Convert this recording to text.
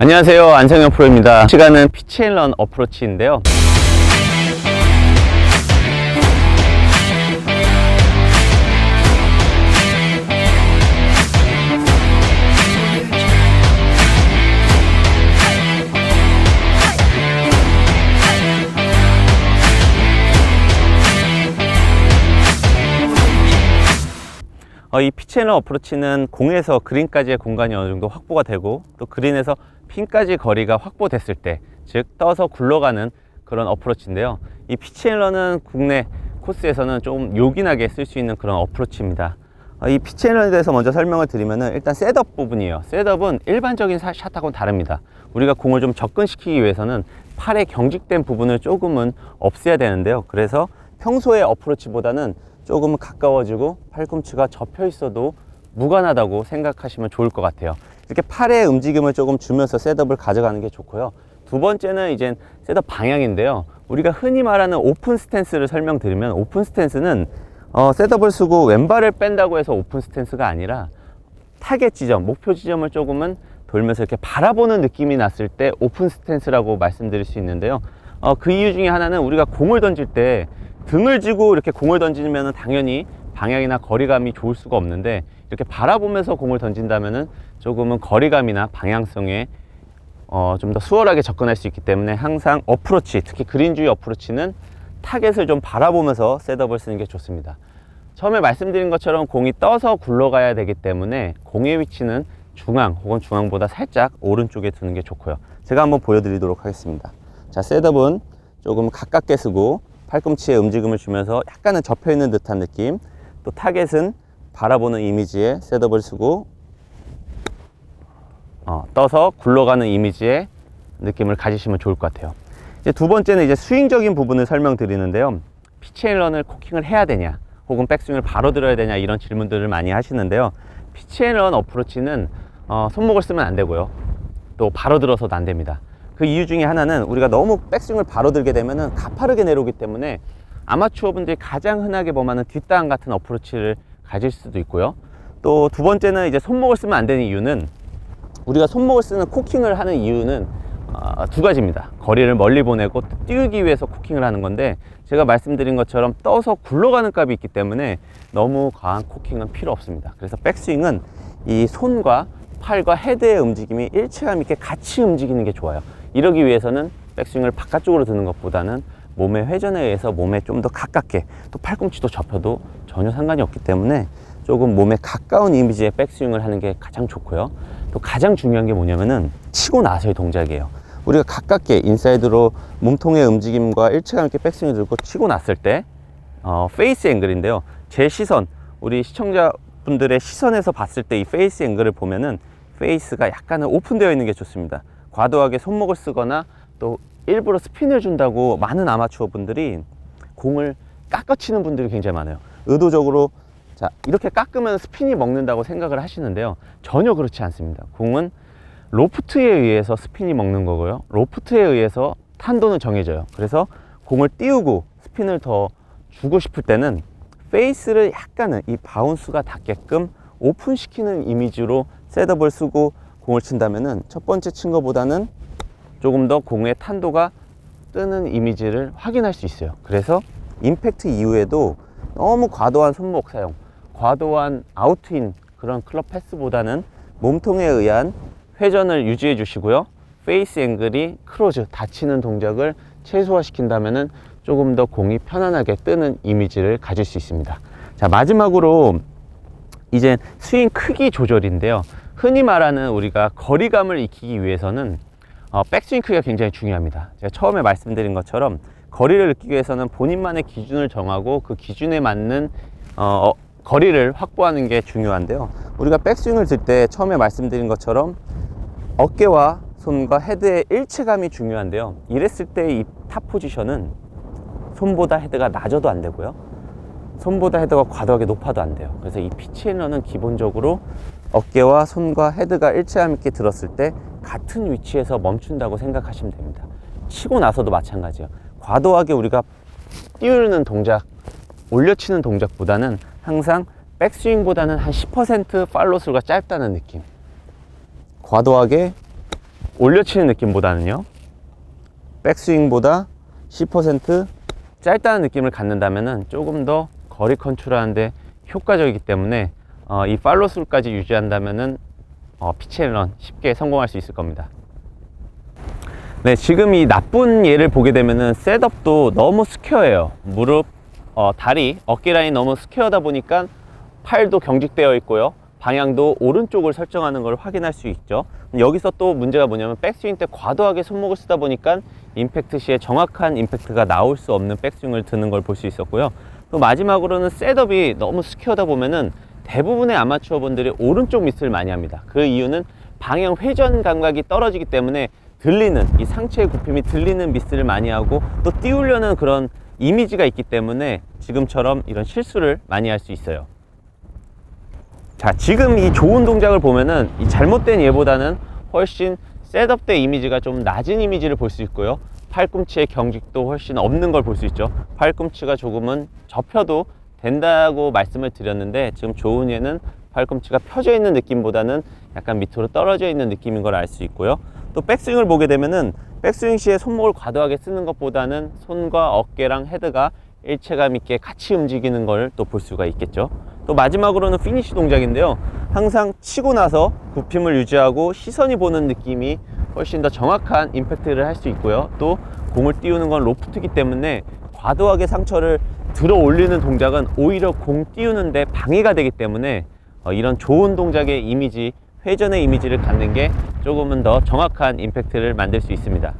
안녕하세요. 안성현 프로입니다. 시간은 피치앤런 어프로치인데요. 어, 이 피치앤런 어프로치는 공에서 그린까지의 공간이 어느 정도 확보가 되고 또 그린에서 핀까지 거리가 확보됐을 때 즉 떠서 굴러가는 그런 어프로치인데요. 이 피치앤런은 국내 코스에서는 좀 요긴하게 쓸 수 있는 그런 어프로치입니다. 어, 이 피치앤런에 대해서 먼저 설명을 드리면 일단 셋업 부분이에요. 셋업은 일반적인 사- 샷하고는 다릅니다. 우리가 공을 좀 접근시키기 위해서는 팔의 경직된 부분을 조금은 없애야 되는데요. 그래서 평소의 어프로치보다는 조금 가까워지고 팔꿈치가 접혀 있어도 무관하다고 생각하시면 좋을 것 같아요. 이렇게 팔의 움직임을 조금 주면서 셋업을 가져가는 게 좋고요. 두 번째는 이제 셋업 방향인데요. 우리가 흔히 말하는 오픈 스탠스를 설명드리면 오픈 스탠스는 어, 셋업을 쓰고 왼발을 뺀다고 해서 오픈 스탠스가 아니라 타겟 지점, 목표 지점을 조금은 돌면서 이렇게 바라보는 느낌이 났을 때 오픈 스탠스라고 말씀드릴 수 있는데요. 어, 그 이유 중에 하나는 우리가 공을 던질 때 등을 쥐고 이렇게 공을 던지면 당연히 방향이나 거리감이 좋을 수가 없는데 이렇게 바라보면서 공을 던진다면은 조금은 거리감이나 방향성에 어, 좀 더 수월하게 접근할 수 있기 때문에 항상 어프로치, 특히 그린주의 어프로치는 타겟을 좀 바라보면서 셋업을 쓰는 게 좋습니다. 처음에 말씀드린 것처럼 공이 떠서 굴러가야 되기 때문에 공의 위치는 중앙 혹은 중앙보다 살짝 오른쪽에 두는 게 좋고요. 제가 한번 보여드리도록 하겠습니다. 자, 셋업은 조금 가깝게 쓰고 팔꿈치에 움직임을 주면서 약간은 접혀 있는 듯한 느낌. 또 타겟은 바라보는 이미지에 셋업을 쓰고 어, 떠서 굴러가는 이미지의 느낌을 가지시면 좋을 것 같아요. 이제 두 번째는 이제 스윙적인 부분을 설명드리는데요. 피치앤런을 코킹을 해야 되냐, 혹은 백스윙을 바로 들어야 되냐 이런 질문들을 많이 하시는데요. 피치앤런 어프로치는 어, 손목을 쓰면 안 되고요. 또 바로 들어서도 안 됩니다. 그 이유 중에 하나는 우리가 너무 백스윙을 바로 들게 되면은 가파르게 내려오기 때문에 아마추어 분들이 가장 흔하게 범하는 뒷땅 같은 어프로치를 가질 수도 있고요. 또 두 번째는 이제 손목을 쓰면 안 되는 이유는 우리가 손목을 쓰는 코킹을 하는 이유는 어, 두 가지입니다. 거리를 멀리 보내고 띄우기 위해서 코킹을 하는 건데 제가 말씀드린 것처럼 떠서 굴러가는 값이 있기 때문에 너무 과한 코킹은 필요 없습니다. 그래서 백스윙은 이 손과 팔과 헤드의 움직임이 일체감 있게 같이 움직이는 게 좋아요. 이러기 위해서는 백스윙을 바깥쪽으로 드는 것보다는 몸의 회전에 의해서 몸에 좀 더 가깝게 또 팔꿈치도 접혀도 전혀 상관이 없기 때문에 조금 몸에 가까운 이미지의 백스윙을 하는 게 가장 좋고요. 또 가장 중요한 게 뭐냐면은 치고 나서의 동작이에요. 우리가 가깝게 인사이드로 몸통의 움직임과 일체감 있게 백스윙을 들고 치고 났을 때 어, 페이스 앵글인데요. 제 시선, 우리 시청자분들의 시선에서 봤을 때 이 페이스 앵글을 보면은 페이스가 약간은 오픈되어 있는 게 좋습니다. 과도하게 손목을 쓰거나 또 일부러 스핀을 준다고 많은 아마추어 분들이 공을 깎아치는 분들이 굉장히 많아요. 의도적으로 자 이렇게 깎으면 스핀이 먹는다고 생각을 하시는데요. 전혀 그렇지 않습니다. 공은 로프트에 의해서 스핀이 먹는 거고요. 로프트에 의해서 탄도는 정해져요. 그래서 공을 띄우고 스핀을 더 주고 싶을 때는 페이스를 약간은 이 바운스가 닿게끔 오픈시키는 이미지로 셋업을 쓰고 공을 친다면은 첫 번째 친 것보다는 조금 더 공의 탄도가 뜨는 이미지를 확인할 수 있어요. 그래서 임팩트 이후에도 너무 과도한 손목 사용, 과도한 아웃인 그런 클럽 패스보다는 몸통에 의한 회전을 유지해 주시고요. 페이스 앵글이 크로즈, 닫히는 동작을 최소화시킨다면은 조금 더 공이 편안하게 뜨는 이미지를 가질 수 있습니다. 자, 마지막으로 이제 스윙 크기 조절인데요. 흔히 말하는 우리가 거리감을 익히기 위해서는 어, 백스윙 크기가 굉장히 중요합니다. 제가 처음에 말씀드린 것처럼 거리를 느끼기 위해서는 본인만의 기준을 정하고 그 기준에 맞는 어, 어, 거리를 확보하는 게 중요한데요. 우리가 백스윙을 들 때 처음에 말씀드린 것처럼 어깨와 손과 헤드의 일체감이 중요한데요. 이랬을 때 이 탑 포지션은 손보다 헤드가 낮아도 안 되고요. 손보다 헤드가 과도하게 높아도 안 돼요. 그래서 이 피치앤런은 기본적으로 어깨와 손과 헤드가 일체감 있게 들었을 때 같은 위치에서 멈춘다고 생각하시면 됩니다. 치고 나서도 마찬가지예요. 과도하게 우리가 띄우는 동작, 올려치는 동작보다는 항상 백스윙보다는 한 10% 팔로스루가 짧다는 느낌. 과도하게 올려치는 느낌보다는요. 백스윙보다 10% 짧다는 느낌을 갖는다면은 조금 더 거리 컨트롤하는데 효과적이기 때문에 어, 이 팔로 수까지 유지한다면은 어, 피치앤런 쉽게 성공할 수 있을 겁니다. 네, 지금 이 나쁜 예를 보게 되면은 셋업도 너무 스퀘어예요. 무릎, 어, 다리, 어깨 라인 너무 스퀘어다 보니까 팔도 경직되어 있고요. 방향도 오른쪽을 설정하는 걸 확인할 수 있죠. 여기서 또 문제가 뭐냐면 백스윙 때 과도하게 손목을 쓰다 보니까 임팩트 시에 정확한 임팩트가 나올 수 없는 백스윙을 드는 걸 볼 수 있었고요. 또 마지막으로는 셋업이 너무 스퀘어다 보면은 대부분의 아마추어 분들이 오른쪽 미스를 많이 합니다. 그 이유는 방향 회전 감각이 떨어지기 때문에 들리는 이 상체의 굽힘이 들리는 미스를 많이 하고 또 띄우려는 그런 이미지가 있기 때문에 지금처럼 이런 실수를 많이 할 수 있어요. 자, 지금 이 좋은 동작을 보면은 이 잘못된 예보다는 훨씬 셋업 때 이미지가 좀 낮은 이미지를 볼 수 있고요. 팔꿈치의 경직도 훨씬 없는 걸 볼 수 있죠. 팔꿈치가 조금은 접혀도 된다고 말씀을 드렸는데 지금 좋은 예는 팔꿈치가 펴져 있는 느낌보다는 약간 밑으로 떨어져 있는 느낌인 걸 알 수 있고요. 또 백스윙을 보게 되면은 백스윙 시에 손목을 과도하게 쓰는 것보다는 손과 어깨랑 헤드가 일체감 있게 같이 움직이는 걸 또 볼 수가 있겠죠. 또 마지막으로는 피니시 동작인데요. 항상 치고 나서 굽힘을 유지하고 시선이 보는 느낌이 훨씬 더 정확한 임팩트를 할 수 있고요. 또 공을 띄우는 건 로프트기 때문에 과도하게 상처를 들어 올리는 동작은 오히려 공 띄우는데 방해가 되기 때문에 어, 이런 좋은 동작의 이미지, 회전의 이미지를 갖는 게 조금은 더 정확한 임팩트를 만들 수 있습니다.